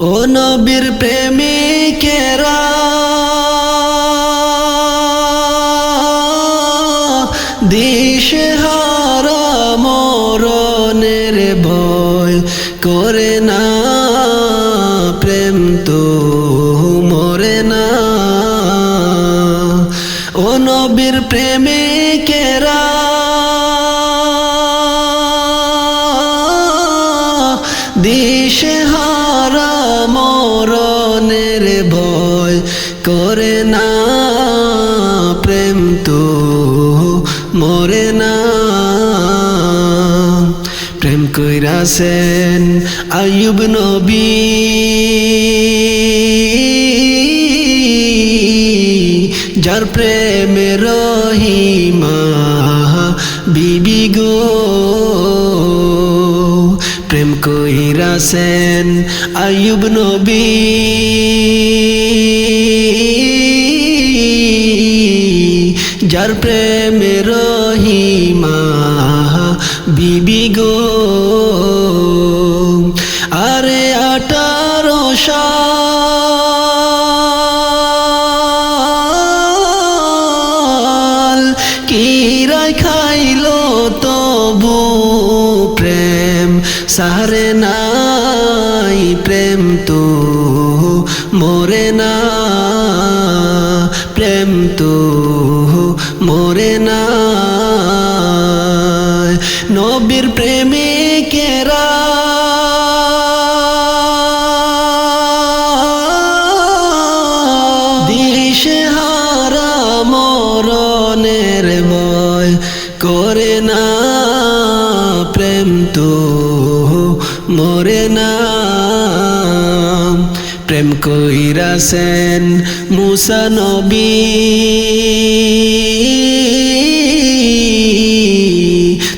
ও নবীর প্রেমিকেরা দিশে কইরাছেন আয়ুব নবী। যার প্রেমে রহিমা বিবি গো। প্রেম কইরাছেন আয়ুব নবী। যার প্রেমে রহিমা বিবি গো। সারে নাই প্রেম তো মোরে না। প্রেম তো মোরে না। নবীর প্রেমিকেরা প্রেম তো মরে না। প্রেম কইরাছেন মুসা নবী।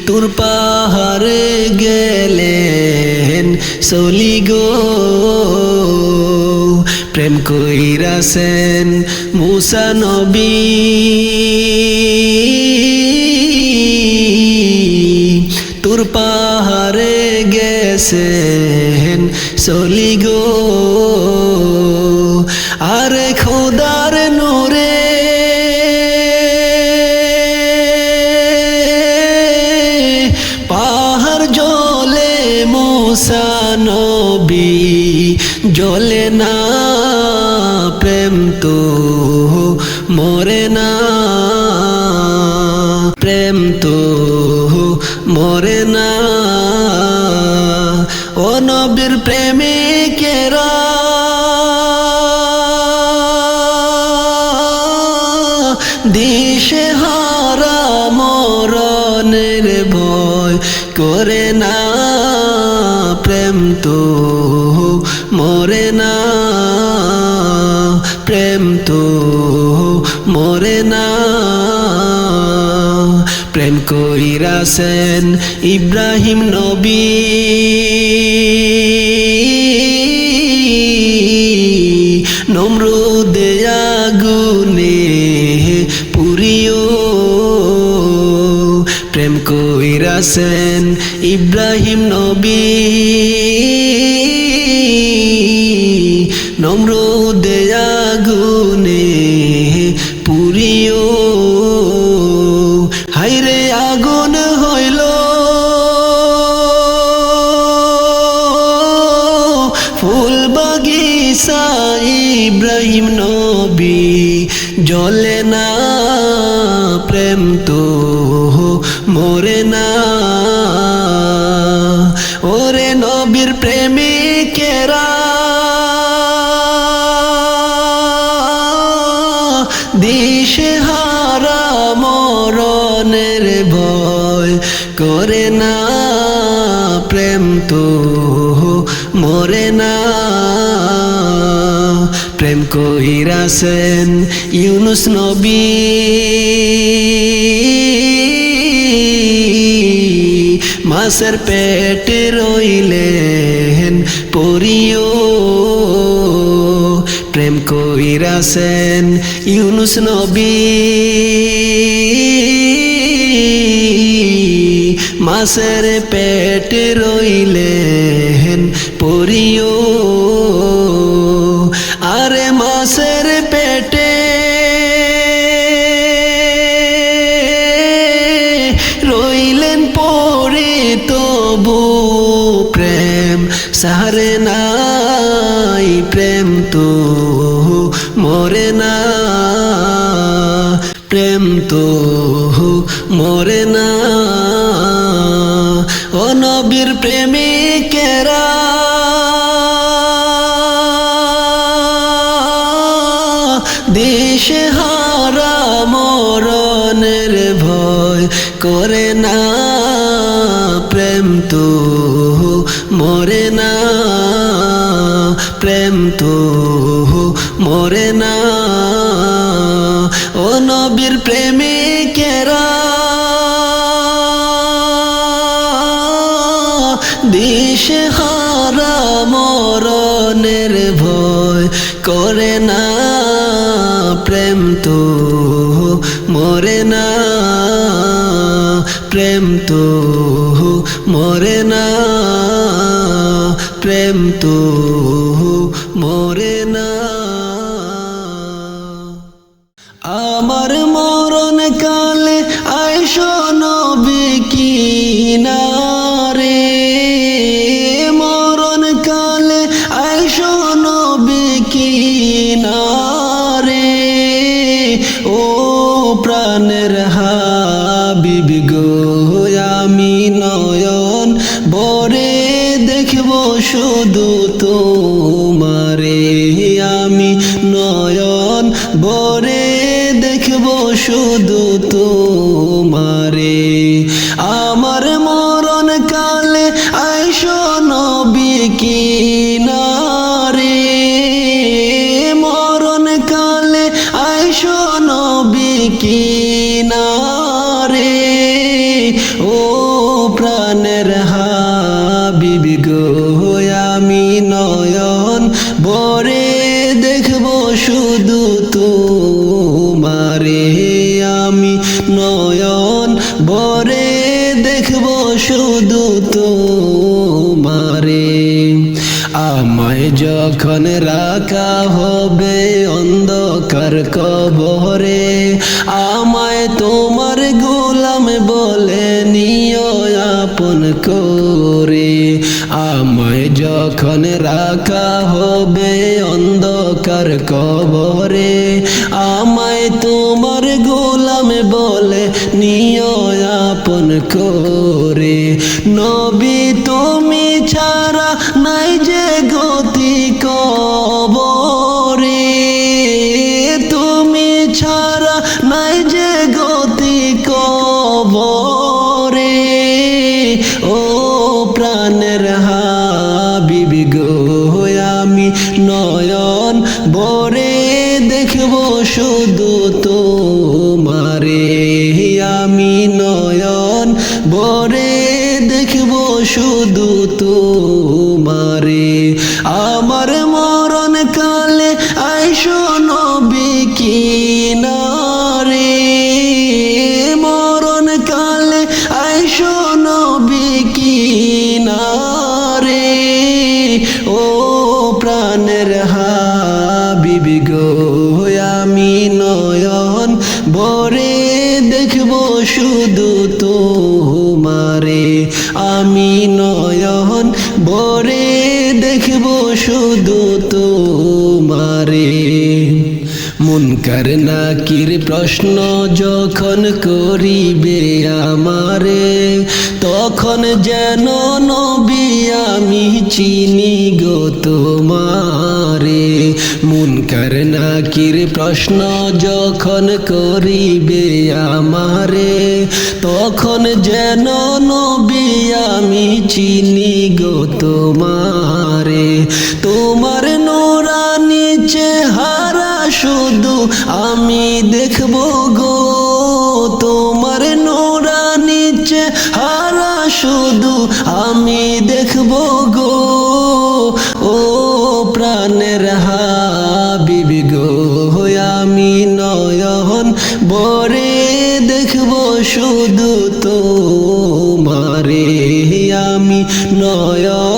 তোর পাহাড়ে গেলেন সলি গো। প্রেম কইরাছেন মুসা নবী। গেছেন সলি গো। আরে খোদার নূরে। পাহাড় জলে মুসা নবী, জলে না প্রেম তো মরে না, প্রেম তো দিশে হারা মরণের ভয় করে না প্রেম তো, মরে না প্রেম তো, মরে না প্রেম কইরাছেন ইব্রাহিম নবী। নমরুদে আগুনে কইরাছেন ইব্রাহিম নবী। নম্র দেয়া গুনে হাইরে প্রেমিকেরা দিশে হারা মরণের ভয় করে না প্রেম তো, মরে না। প্রেম কইরাছেন ইউনুস নবী। মাসের পেটে রইলেন পরিও প্রেম কইরাছেন ইউনুস নবী। মাসের পেট রইলেন পরিও মরে না। ও নবীর প্রেমিকেরা। দেশে হারা মরণের ভয় করে না। প্রেম তো মরে না। প্রেম তো মরে না। ও নবীর প্রেমিকেরা করে না প্রেম তো মরে না প্রেম তো মরে না প্রেম তো মরে তোমারে আমি নয়ন বরে দেখব শুধু তোমারে। আমায় যখন রাখা হবে অন্ধকার কবরে, আমায় তোমার গোলাম বলে নিয় আপন করে। আমায় যখন রাখা হবে অন্ধকার কবরে আমায় তোমার গোলাম বলে নিয় আপন করে। নবী বরে দেখব শুধু তোমারে। আমি নয়ন বরে দেখব শুধু তোমারে। মুনকার নাকির প্রশ্ন যখন করিবে আমারে, তখন যেন নবী আমি চিনি গো তোমারে। মুনকার নাকির প্রশ্ন যখন করিবে আমারে, তখন যেন নবী আমি চিনি গো তোমারে। তোমার শুধু আমি দেখব গো, তোমার নোরানি চেহারা শুধু আমি দেখব গো। ও প্রাণের হাবিবি গো আমি নয়ন বরে দেখব শুধু তোমারে। আমি নয়ন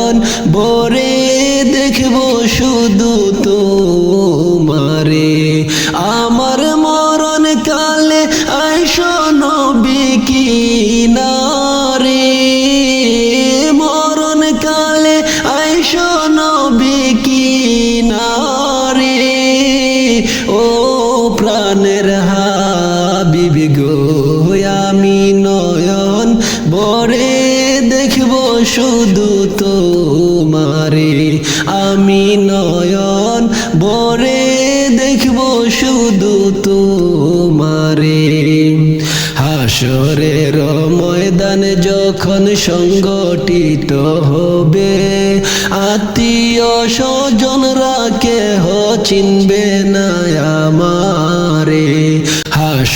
শুধু তোমারে। আমার মরণ কালে আইসো নবী কিনারে। মরণ কালে আইসো নবী কিনারে। ও প্রাণের হাবিবি গো, আমি নয়ন বরে শুধু তোমারে, আমি নয়ন বরে দেখব শুধু তোমারে। হাসরের ময়দান যখন সংগঠিত হবে, আত্মীয় স্বজনরা কেহ চিনবে না আমারে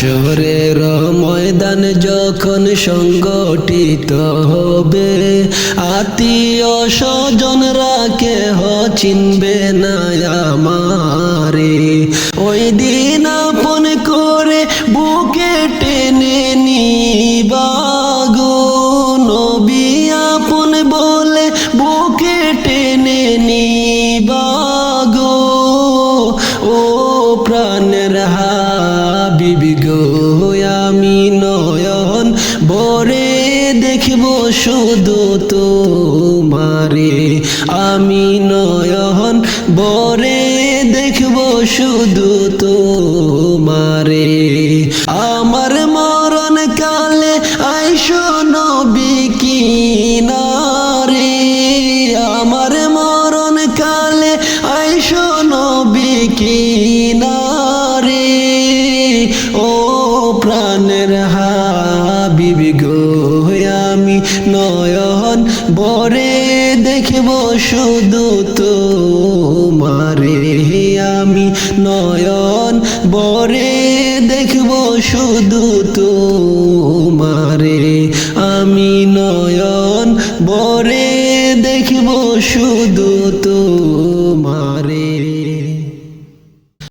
হাসরের ময়দান যখন সংগঠিত হবে আত্মীয় স্বজনরা কেহ চিনবে না আমারে। ওই দিন আপন শুধু তোমারে আমি নয়ন বরে দেখব শুধু তোমারে। আমার মরণ নয়ন বরে দেখব শুধু তোমারে। আমি নয়ন বরে দেখব শুধু তোমারে। আমি নয়ন বরে দেখব শুধু তোমারে